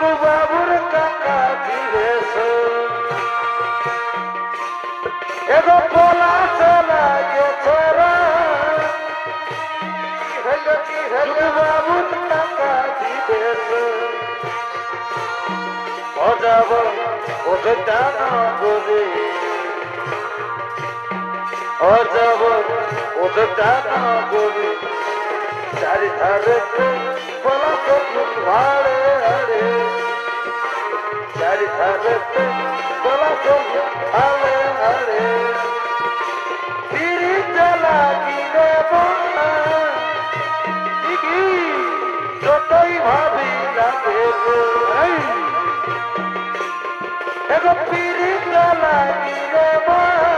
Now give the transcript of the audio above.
বাবু বাবুর কাকা ফিরেছ। এগো বলা চলা গেছে হলো কি হলো বাবুর কাকা ফিরেছ। মজাব ওকে টানা করে অজাব ওকে টানা করে চারিধারে বলা তো ভাই Hey! Ego piritra la kireba